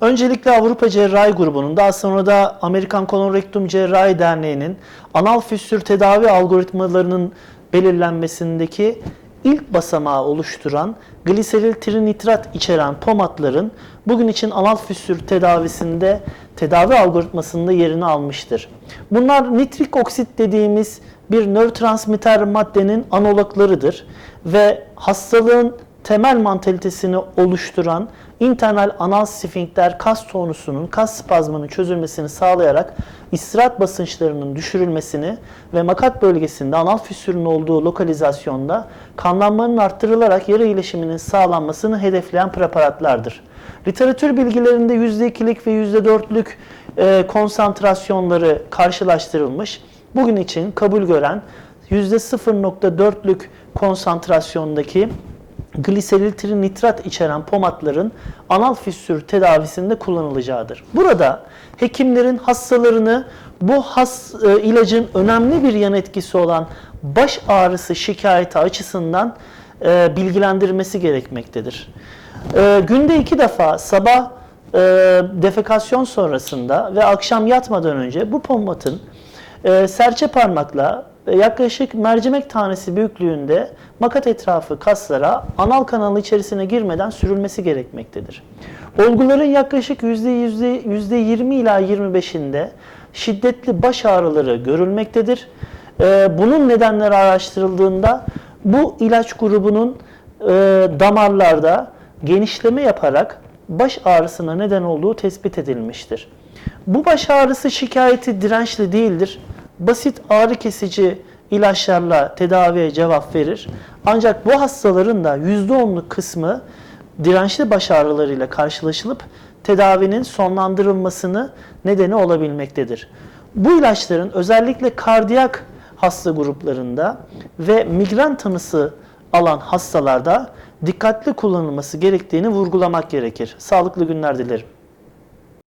Öncelikle Avrupa Cerrahi Grubu'nun daha sonra da Amerikan Kolorektum Cerrahi Derneği'nin anal füstür tedavi algoritmalarının belirlenmesindeki ilk basamağı oluşturan gliseril trinitrat içeren pomatların bugün için anal füstür tedavisinde tedavi algoritmasında yerini almıştır. Bunlar nitrik oksit dediğimiz bir nörotransmitter maddenin analoglarıdır ve hastalığın temel mantalitesini oluşturan internal anal sfinkter kas tonusunun, kas spazmının çözülmesini sağlayarak istirahat basınçlarının düşürülmesini ve makat bölgesinde anal füsürün olduğu lokalizasyonda kanlanmanın arttırılarak yara iyileşiminin sağlanmasını hedefleyen preparatlardır. Literatür bilgilerinde %2'lik ve %4'lük e, konsantrasyonları karşılaştırılmış. Bugün için kabul gören %0.4'lük konsantrasyondaki gliseril trinitrat içeren pomatların anal fissür tedavisinde kullanılacağıdır. Burada hekimlerin hastalarını bu has e, ilacın önemli bir yan etkisi olan baş ağrısı şikayeti açısından e, bilgilendirmesi gerekmektedir. E, günde iki defa sabah e, defekasyon sonrasında ve akşam yatmadan önce bu pomatın e, serçe parmakla yaklaşık mercimek tanesi büyüklüğünde makat etrafı kaslara anal kanalı içerisine girmeden sürülmesi gerekmektedir. Olguların yaklaşık %20 %20 ila 25'inde şiddetli baş ağrıları görülmektedir. E, Bunun nedenleri araştırıldığında bu ilaç grubunun e, damarlarda genişleme yaparak baş ağrısına neden olduğu tespit edilmiştir. Bu baş ağrısı şikayeti dirençli değildir. Basit ağrı kesici ilaçlarla tedaviye cevap verir. Ancak bu hastaların da %10'luk kısmı dirençli baş ağrılarıyla karşılaşılıp tedavinin sonlandırılmasını nedeni olabilmektedir. Bu ilaçların özellikle kardiyak hasta gruplarında ve migren tanısı alan hastalarda dikkatli kullanılması gerektiğini vurgulamak gerekir. Sağlıklı günler dilerim.